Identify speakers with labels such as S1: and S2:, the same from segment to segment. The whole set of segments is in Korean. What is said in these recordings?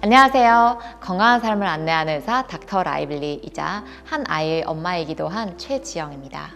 S1: 안녕하세요. 건강한 삶을 안내하는 의사 닥터 라이블리이자 한 아이의 엄마이기도 한 최지영입니다.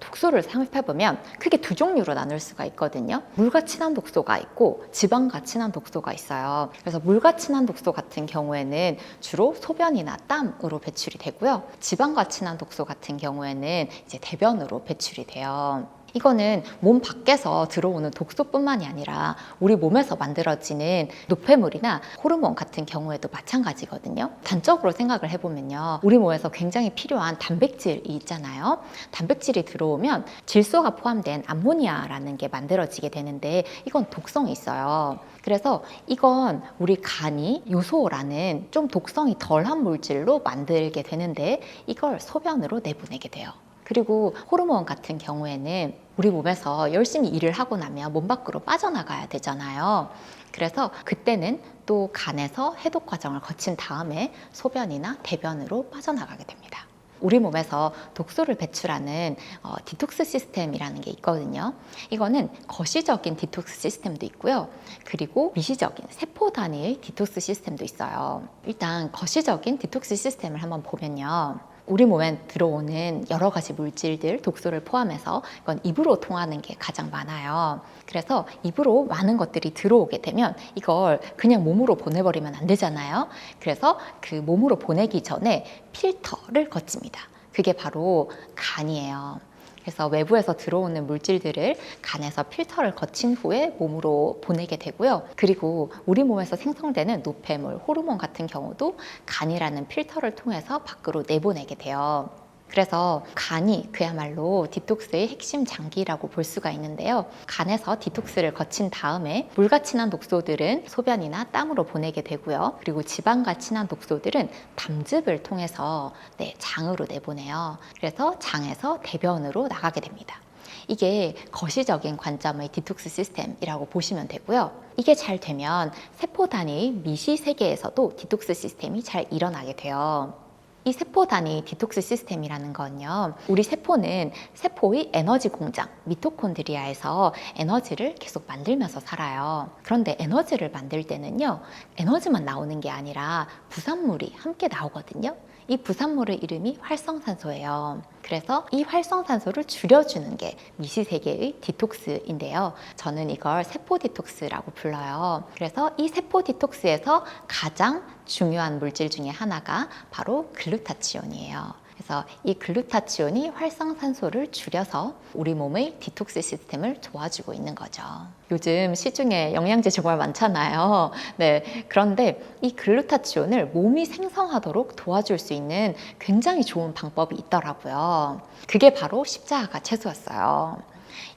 S1: 독소를 삽입해보면 크게 두 종류로 나눌 수가 있거든요. 물과 친한 독소가 있고 지방과 친한 독소가 있어요. 그래서 물과 친한 독소 같은 경우에는 주로 소변이나 땀으로 배출이 되고요. 지방과 친한 독소 같은 경우에는 이제 대변으로 배출이 돼요. 이거는 몸 밖에서 들어오는 독소뿐만이 아니라 우리 몸에서 만들어지는 노폐물이나 호르몬 같은 경우에도 마찬가지거든요. 단적으로 생각을 해보면요. 우리 몸에서 굉장히 필요한 단백질이 있잖아요. 단백질이 들어오면 질소가 포함된 암모니아라는 게 만들어지게 되는데 이건 독성이 있어요. 그래서 이건 우리 간이 요소라는 좀 독성이 덜한 물질로 만들게 되는데 이걸 소변으로 내보내게 돼요. 그리고 호르몬 같은 경우에는 우리 몸에서 열심히 일을 하고 나면 몸 밖으로 빠져나가야 되잖아요. 그래서 그때는 또 간에서 해독 과정을 거친 다음에 소변이나 대변으로 빠져나가게 됩니다. 우리 몸에서 독소를 배출하는 어, 디톡스 시스템이라는 게 있거든요. 이거는 거시적인 디톡스 시스템도 있고요. 그리고 미시적인 세포 단위의 디톡스 시스템도 있어요. 일단 거시적인 디톡스 시스템을 한번 보면요. 우리 몸에 들어오는 여러 가지 물질들, 독소를 포함해서 이건 입으로 통하는 게 가장 많아요. 그래서 입으로 많은 것들이 들어오게 되면 이걸 그냥 몸으로 보내버리면 안 되잖아요. 그래서 그 몸으로 보내기 전에 필터를 거칩니다. 그게 바로 간이에요. 그래서 외부에서 들어오는 물질들을 간에서 필터를 거친 후에 몸으로 보내게 되고요. 그리고 우리 몸에서 생성되는 노폐물, 호르몬 같은 경우도 간이라는 필터를 통해서 밖으로 내보내게 돼요. 그래서 간이 그야말로 디톡스의 핵심 장기라고 볼 수가 있는데요. 간에서 디톡스를 거친 다음에 물과 친한 독소들은 소변이나 땀으로 보내게 되고요. 그리고 지방과 친한 독소들은 담즙을 통해서 네, 장으로 내보내요. 그래서 장에서 대변으로 나가게 됩니다. 이게 거시적인 관점의 디톡스 시스템이라고 보시면 되고요. 이게 잘 되면 세포 단위 미시 세계에서도 디톡스 시스템이 잘 일어나게 돼요. 이 세포 단위 디톡스 시스템이라는 건요. 우리 세포는 세포의 에너지 공장, 미토콘드리아에서 에너지를 계속 만들면서 살아요. 그런데 에너지를 만들 때는요. 에너지만 나오는 게 아니라 부산물이 함께 나오거든요. 이 부산물의 이름이 활성산소예요. 그래서 이 활성산소를 줄여주는 게 미시세계의 디톡스인데요. 저는 이걸 세포 디톡스라고 불러요. 그래서 이 세포 디톡스에서 가장 중요한 물질 중에 하나가 바로 글루타치온이에요. 그래서 이 글루타치온이 활성산소를 줄여서 우리 몸의 디톡스 시스템을 도와주고 있는 거죠. 요즘 시중에 영양제 정말 많잖아요. 네. 그런데 이 글루타치온을 몸이 생성하도록 도와줄 수 있는 굉장히 좋은 방법이 있더라고요. 그게 바로 십자가 채소였어요.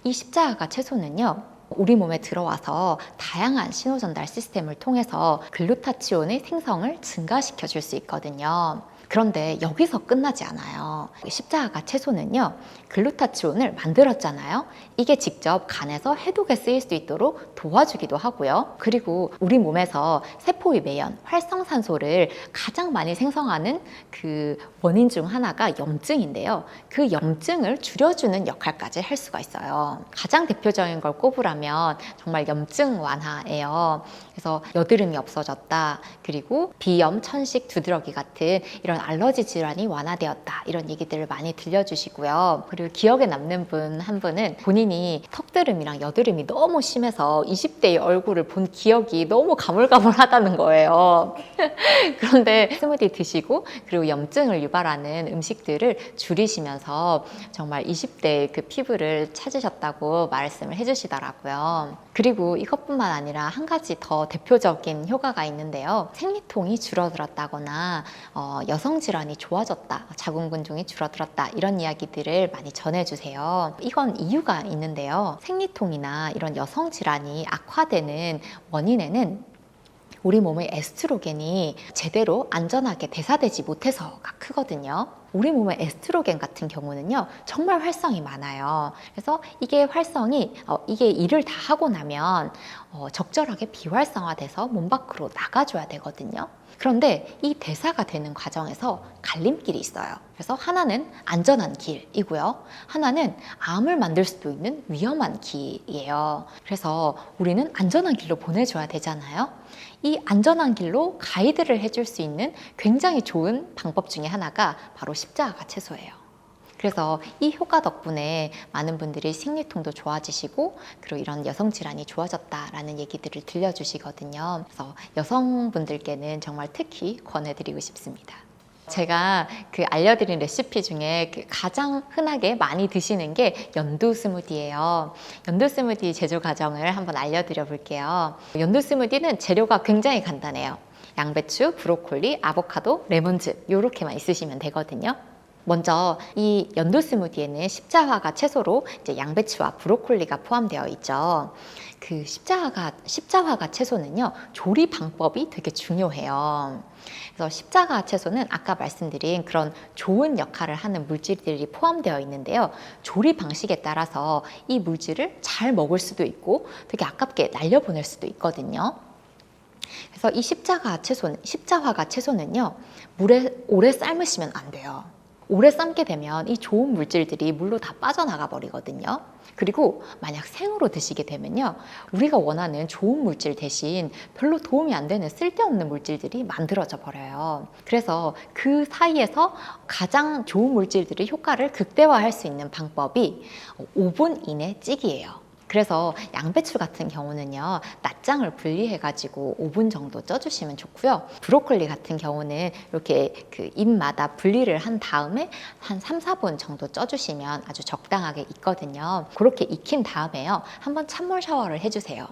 S1: 이 십자가 채소는요. 우리 몸에 들어와서 다양한 신호 전달 시스템을 통해서 글루타치온의 생성을 증가시켜 줄 수 있거든요. 그런데 여기서 끝나지 않아요. 십자가 채소는요, 글루타치온을 만들었잖아요. 이게 직접 간에서 해독에 쓰일 수 있도록 도와주기도 하고요. 그리고 우리 몸에서 세포의 매연, 활성산소를 가장 많이 생성하는 그 원인 중 하나가 염증인데요. 그 염증을 줄여주는 역할까지 할 수가 있어요. 가장 대표적인 걸 꼽으라면 정말 염증 완화예요. 그래서 여드름이 없어졌다. 그리고 비염, 천식, 두드러기 같은 이런 알러지 질환이 완화되었다. 이런 얘기들을 많이 들려주시고요. 그리고 기억에 남는 분 한 분은 본인이 턱드름이랑 여드름이 너무 심해서 20대의 얼굴을 본 기억이 너무 가물가물하다는 거예요. 그런데 스무디 드시고 그리고 염증을 유발하는 음식들을 줄이시면서 정말 20대의 그 피부를 찾으셨다고 말씀을 해주시더라고요. 그리고 이것뿐만 아니라 한 가지 더 대표적인 효과가 있는데요. 생리통이 줄어들었다거나 어, 여성 질환이 좋아졌다, 자궁근종이 줄어들었다 이런 이야기들을 많이 전해주세요. 이건 이유가 있는데요. 생리통이나 이런 여성 질환이 악화되는 원인에는 우리 몸의 에스트로겐이 제대로 안전하게 대사되지 못해서가 크거든요. 우리 몸의 에스트로겐 같은 경우는요 정말 활성이 많아요. 그래서 이게 활성이 어, 이게 일을 다 하고 나면 어, 적절하게 비활성화돼서 몸 밖으로 나가줘야 되거든요. 그런데 이 대사가 되는 과정에서 갈림길이 있어요. 그래서 하나는 안전한 길이고요. 하나는 암을 만들 수도 있는 위험한 길이에요. 그래서 우리는 안전한 길로 보내줘야 되잖아요. 이 안전한 길로 가이드를 해줄 수 있는 굉장히 좋은 방법 중에 하나가 바로 십자가 채소예요. 그래서 이 효과 덕분에 많은 분들이 생리통도 좋아지시고 그리고 이런 여성 질환이 좋아졌다라는 얘기들을 들려주시거든요. 그래서 여성분들께는 정말 특히 권해드리고 싶습니다. 제가 그 알려드린 레시피 중에 그 가장 흔하게 많이 드시는 게 연두 스무디예요. 연두 스무디 제조 과정을 한번 알려드려 볼게요. 연두 스무디는 재료가 굉장히 간단해요. 양배추, 브로콜리, 아보카도, 레몬즙 이렇게만 있으시면 되거든요. 먼저 이 연두 스무디에는 십자화가 채소로 이제 양배추와 브로콜리가 포함되어 있죠. 그 십자화가 십자화가 채소는요 조리 방법이 되게 중요해요. 그래서 십자가 채소는 아까 말씀드린 그런 좋은 역할을 하는 물질들이 포함되어 있는데요. 조리 방식에 따라서 이 물질을 잘 먹을 수도 있고 되게 아깝게 날려보낼 수도 있거든요. 그래서 이 십자가 채소는 십자화가 채소는요 물에 오래 삶으시면 안 돼요. 오래 삶게 되면 이 좋은 물질들이 물로 다 빠져나가 버리거든요. 그리고 만약 생으로 드시게 되면요. 우리가 원하는 좋은 물질 대신 별로 도움이 안 되는 쓸데없는 물질들이 만들어져 버려요. 그래서 그 사이에서 가장 좋은 물질들의 효과를 극대화할 수 있는 방법이 5분 이내 찌기예요. 그래서 양배추 같은 경우는요, 낱장을 분리해가지고 5분 정도 쪄주시면 좋고요. 브로콜리 같은 경우는 이렇게 그 잎마다 분리를 한 다음에 한 3, 4분 정도 쪄주시면 아주 적당하게 익거든요. 그렇게 익힌 다음에요, 한번 찬물 샤워를 해주세요.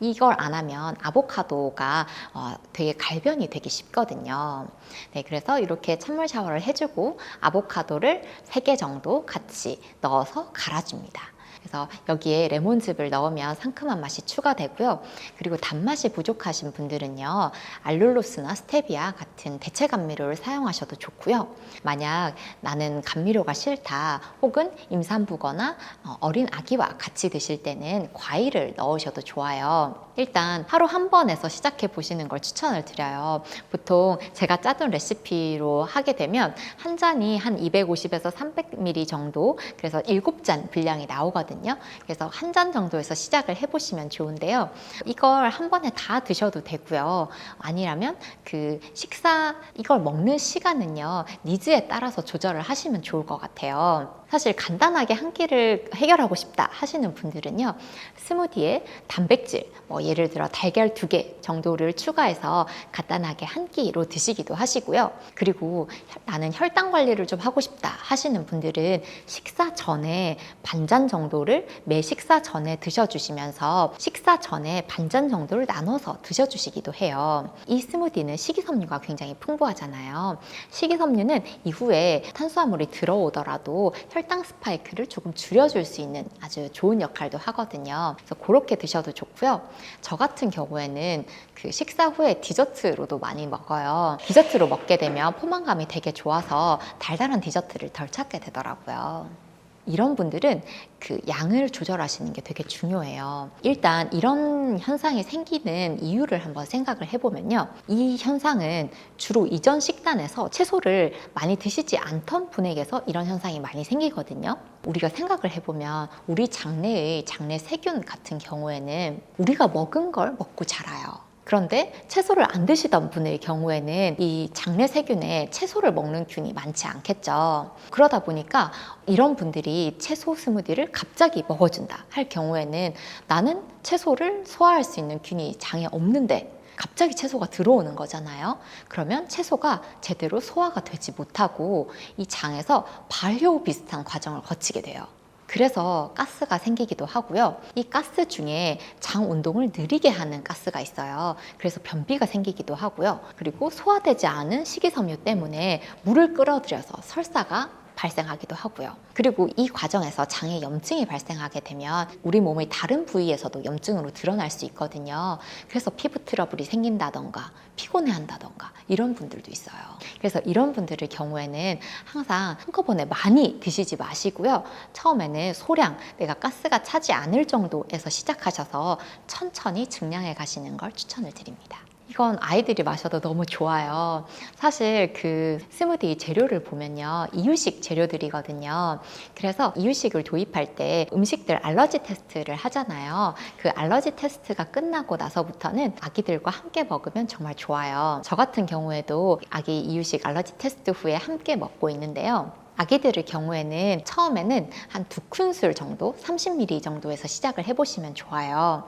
S1: 이걸 안 하면 아보카도가 어, 되게 갈변이 되기 쉽거든요. 네, 그래서 이렇게 찬물 샤워를 해주고 아보카도를 3개 정도 같이 넣어서 갈아줍니다. 그래서 여기에 레몬즙을 넣으면 상큼한 맛이 추가되고요. 그리고 단맛이 부족하신 분들은요. 알룰로스나 스테비아 같은 대체 감미료를 사용하셔도 좋고요. 만약 나는 감미료가 싫다 혹은 임산부거나 어, 어린 아기와 같이 드실 때는 과일을 넣으셔도 좋아요. 일단 하루 한 번에서 시작해 보시는 걸 추천을 드려요. 보통 제가 짜둔 레시피로 하게 되면 한 잔이 한 250에서 300ml 정도 그래서 7잔 분량이 나오 거든요. 그래서 한 잔 정도에서 시작을 해보시면 좋은데요. 이걸 한 번에 다 드셔도 되고요. 아니라면 그 식사 이걸 먹는 시간은요 니즈에 따라서 조절을 하시면 좋을 것 같아요. 사실 간단하게 한 끼를 해결하고 싶다 하시는 분들은요 스무디에 단백질 뭐 예를 들어 달걀 두 개 정도를 추가해서 간단하게 한 끼로 드시기도 하시고요 그리고 나는 혈당 관리를 좀 하고 싶다 하시는 분들은 식사 전에 반잔 정도 를 매 식사 전에 드셔주시면서 식사 전에 반잔 정도를 나눠서 드셔주시기도 해요 이 스무디는 식이섬유가 굉장히 풍부하잖아요 식이섬유는 이후에 탄수화물이 들어오더라도 혈당 스파이크를 조금 줄여줄 수 있는 아주 좋은 역할도 하거든요. 그래서 그렇게 드셔도 좋고요. 저 같은 경우에는 그 식사 후에 디저트로도 많이 먹어요. 디저트로 먹게 되면 포만감이 되게 좋아서 달달한 디저트를 덜 찾게 되더라고요. 이런 분들은 그 양을 조절하시는 게 되게 중요해요. 일단 이런 현상이 생기는 이유를 한번 생각을 해보면요. 이 현상은 주로 이전 식단에서 채소를 많이 드시지 않던 분에게서 이런 현상이 많이 생기거든요. 우리가 생각을 해보면 우리 장내의 장내 세균 같은 경우에는 우리가 먹은 걸 먹고 자라요. 그런데 채소를 안 드시던 분의 경우에는 이 장내 세균에 채소를 먹는 균이 많지 않겠죠. 그러다 보니까 이런 분들이 채소 스무디를 갑자기 먹어준다 할 경우에는 나는 채소를 소화할 수 있는 균이 장에 없는데 갑자기 채소가 들어오는 거잖아요. 그러면 채소가 제대로 소화가 되지 못하고 이 장에서 발효 비슷한 과정을 거치게 돼요. 그래서 가스가 생기기도 하고요. 이 가스 중에 장 운동을 느리게 하는 가스가 있어요. 그래서 변비가 생기기도 하고요. 그리고 소화되지 않은 식이섬유 때문에 물을 끌어들여서 설사가 발생하기도 하고요. 그리고 이 과정에서 장에 염증이 발생하게 되면 우리 몸의 다른 부위에서도 염증으로 드러날 수 있거든요. 그래서 피부 트러블이 생긴다던가 피곤해 한다던가 이런 분들도 있어요. 그래서 이런 분들의 경우에는 항상 한꺼번에 많이 드시지 마시고요. 처음에는 소량 내가 가스가 차지 않을 정도에서 시작하셔서 천천히 증량해 가시는 걸 추천을 드립니다. 이건 아이들이 마셔도 너무 좋아요. 사실 그 스무디 재료를 보면요. 이유식 재료들이거든요. 그래서 이유식을 도입할 때 음식들 알러지 테스트를 하잖아요. 그 알러지 테스트가 끝나고 나서부터는 아기들과 함께 먹으면 정말 좋아요. 저 같은 경우에도 아기 이유식 알러지 테스트 후에 함께 먹고 있는데요. 아기들의 경우에는 처음에는 한 두 큰술 정도, 30ml 정도에서 시작을 해보시면 좋아요.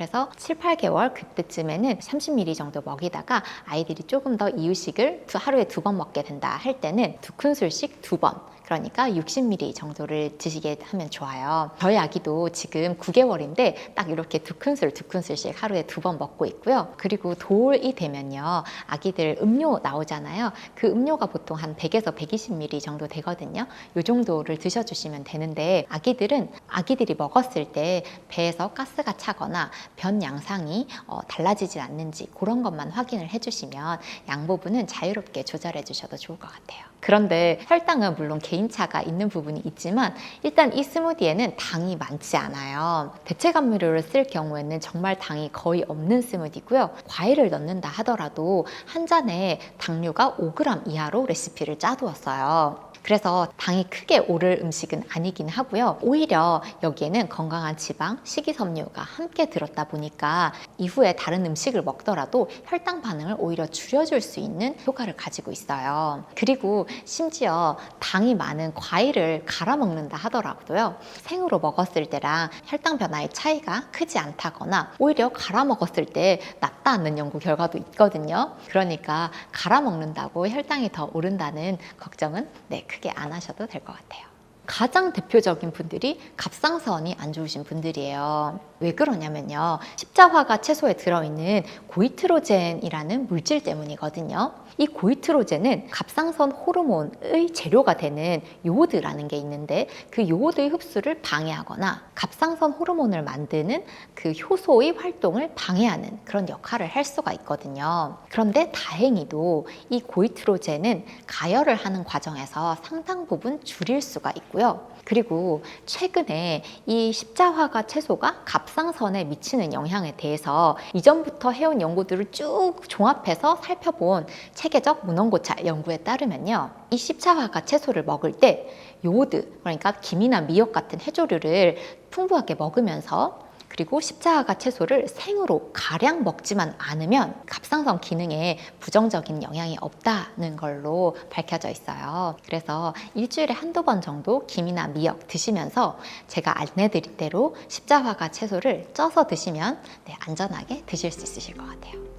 S1: 그래서 7, 8개월 그때쯤에는 30ml 정도 먹이다가 아이들이 조금 더 이유식을 두- 하루에 두 번 먹게 된다 할 때는 두 큰술씩 두 번. 그러니까 60ml 정도를 드시게 하면 좋아요. 저희 아기도 지금 9개월인데 딱 이렇게 두 큰술 두 큰술씩 하루에 두 번 먹고 있고요. 그리고 돌이 되면요. 아기들 음료 나오잖아요. 그 음료가 보통 한 100에서 120ml 정도 되거든요. 이 정도를 드셔주시면 되는데 아기들은 아기들이 먹었을 때 배에서 가스가 차거나 변 양상이 어, 달라지지 않는지 그런 것만 확인을 해주시면 양 부분은 자유롭게 조절해 주셔도 좋을 것 같아요. 그런데 혈당은 물론 개인 차가 있는 부분이 있지만 일단 이 스무디에는 당이 많지 않아요. 대체 감미료를 쓸 경우에는 정말 당이 거의 없는 스무디고요. 과일을 넣는다 하더라도 한 잔에 당류가 5g 이하로 레시피를 짜두었어요. 그래서 당이 크게 오를 음식은 아니긴 하고요. 오히려 여기에는 건강한 지방, 식이섬유가 함께 들었다 보니까 이후에 다른 음식을 먹더라도 혈당 반응을 오히려 줄여줄 수 있는 효과를 가지고 있어요. 그리고 심지어 당이 많은 과일을 갈아 먹는다 하더라도요. 생으로 먹었을 때랑 혈당 변화의 차이가 크지 않다거나 오히려 갈아 먹었을 때 낫다는 연구 결과도 있거든요. 그러니까 갈아 먹는다고 혈당이 더 오른다는 걱정은 네, 크게 안 하셔도 될 것 같아요. 가장 대표적인 분들이 갑상선이 안 좋으신 분들이에요. 왜 그러냐면요. 십자화가 채소에 들어있는 고이트로젠이라는 물질 때문이거든요. 이 고이트로젠은 갑상선 호르몬의 재료가 되는 요오드라는 게 있는데 그 요오드의 흡수를 방해하거나 갑상선 호르몬을 만드는 그 효소의 활동을 방해하는 그런 역할을 할 수가 있거든요. 그런데 다행히도 이 고이트로젠은 가열을 하는 과정에서 상당 부분 줄일 수가 있고요. 그리고 최근에 이 십자화가 채소가 갑상선에 미치는 영향에 대해서 이전부터 해온 연구들을 쭉 종합해서 살펴본 체계적 문헌고찰 연구에 따르면요. 이 십자화가 채소를 먹을 때 요오드, 그러니까 김이나 미역 같은 해조류를 풍부하게 먹으면서 그리고 십자가 채소를 생으로 가량 먹지만 않으면 갑상선 기능에 부정적인 영향이 없다는 걸로 밝혀져 있어요. 그래서 일주일에 한두 번 정도 김이나 미역 드시면서 제가 안내드릴 대로 십자화가 채소를 쪄서 드시면 네, 안전하게 드실 수 있으실 것 같아요.